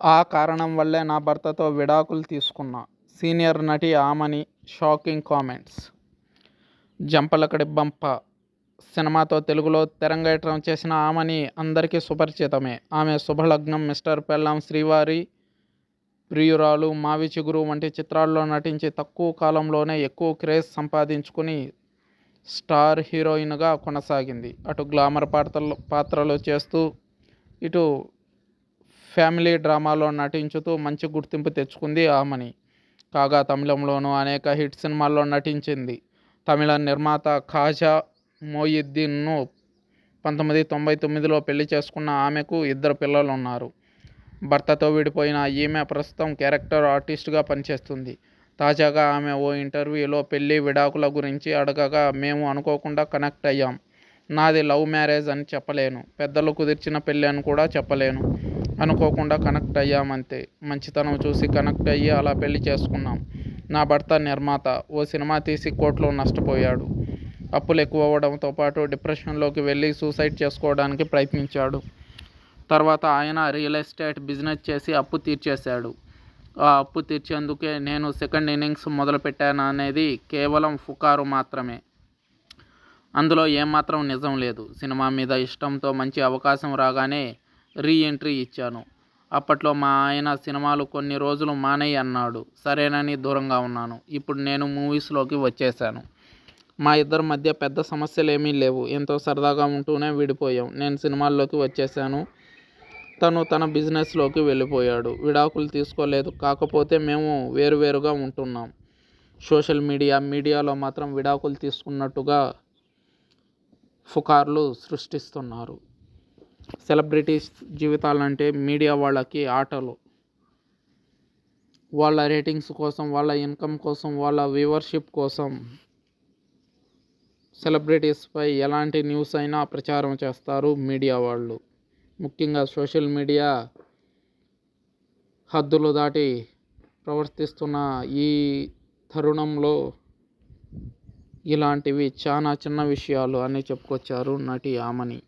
ఆ కారణం వల్లే నా భర్తతో విడాకులు తీసుకున్నా. సీనియర్ నటి ఆమని షాకింగ్ కామెంట్స్. జంపలకడి బంప సినిమాతో తెలుగులో తెరంగేట్రం చేసిన ఆమని అందరికీ సుపరిచితమే. ఆమె శుభలగ్నం మిస్టర్ పెళ్ళాం శ్రీవారి ప్రియురాలు మావి చిగురు వంటి చిత్రాల్లో నటించి తక్కువ కాలంలోనే ఎక్కువ క్రేజ్ సంపాదించుకుని స్టార్ హీరోయిన్గా కొనసాగింది. అటు గ్లామర్ పాత్రలు పాత్రలు చేస్తూ ఇటు ఫ్యామిలీ డ్రామాలో నటించుతూ మంచి గుర్తింపు తెచ్చుకుంది ఆమని. కాగా తమిళంలోనూ అనేక హిట్ సినిమాల్లో నటించింది. తమిళ నిర్మాత ఖాజా మొయిద్దీన్ను పంతొమ్మిది తొంభై తొమ్మిదిలో పెళ్ళి చేసుకున్న ఆమెకు ఇద్దరు పిల్లలు ఉన్నారు భర్తతో విడిపోయిన ఈమె ప్రస్తుతం క్యారెక్టర్ ఆర్టిస్ట్గా పనిచేస్తుంది. తాజాగా ఆమె ఓ ఇంటర్వ్యూలో పెళ్ళి విడాకుల గురించి అడగగా మేము అనుకోకుండా కనెక్ట్ అయ్యాం. నాది లవ్ మ్యారేజ్ అని చెప్పలేను. పెద్దలు కుదిర్చిన పెళ్ళి అని కూడా చెప్పలేను. అనుకోకుండా కనెక్ట్ అయ్యామంతే. మంచితనం చూసి కనెక్ట్ అయ్యి అలా పెళ్ళి చేసుకున్నాం. నా భర్త నిర్మాత ఓ సినిమా తీసి కోర్టులో నష్టపోయాడు. అప్పులు ఎక్కువ అవ్వడంతో పాటు డిప్రెషన్లోకి వెళ్ళి సూసైడ్ చేసుకోవడానికి ప్రయత్నించాడు. తర్వాత ఆయన రియల్ ఎస్టేట్ బిజినెస్ చేసి అప్పు తీర్చేశాడు. ఆ అప్పు తీర్చేందుకే నేను సెకండ్ ఇన్నింగ్స్ మొదలుపెట్టాను అనేది కేవలం ఫుకారు మాత్రమే. అందులో ఏమాత్రం నిజం లేదు. సినిమా మీద ఇష్టంతో మంచి అవకాశం రాగానే రీ ఎంట్రీ ఇచ్చాను. అప్పట్లో మా ఆయన సినిమాలు కొన్ని రోజులు మానేయి అన్నాడు. సరేనని దూరంగా ఉన్నాను. ఇప్పుడు నేను మూవీస్లోకి వచ్చేసాను మా ఇద్దరి మధ్య పెద్ద సమస్యలు ఏమీ లేవు. ఎంతో సరదాగా ఉంటూనే విడిపోయాం. నేను సినిమాల్లోకి వచ్చేసాను తను తన బిజినెస్లోకి వెళ్ళిపోయాడు. విడాకులు తీసుకోలేదు. కాకపోతే మేము వేరువేరుగా ఉంటున్నాం. సోషల్ మీడియా మీడియాలో మాత్రం విడాకులు తీసుకున్నట్టుగా పుకార్లు సృష్టిస్తున్నారు. సెలబ్రిటీస్ జీవితాలంటే మీడియా వాళ్ళకి ఆటలు. వాళ్ళ రేటింగ్స్ కోసం వాళ్ళ ఇన్కమ్ కోసం వాళ్ళ వ్యూవర్షిప్ కోసం సెలబ్రిటీస్పై ఎలాంటి న్యూస్ అయినా ప్రచారం చేస్తారు మీడియా వాళ్ళు. ముఖ్యంగా సోషల్ మీడియా హద్దులు దాటి ప్రవర్తిస్తున్న ఈ తరుణంలో ఇలాంటివి చాలా చిన్న విషయాలు అని చెప్పుకొచ్చారు నటి ఆమని.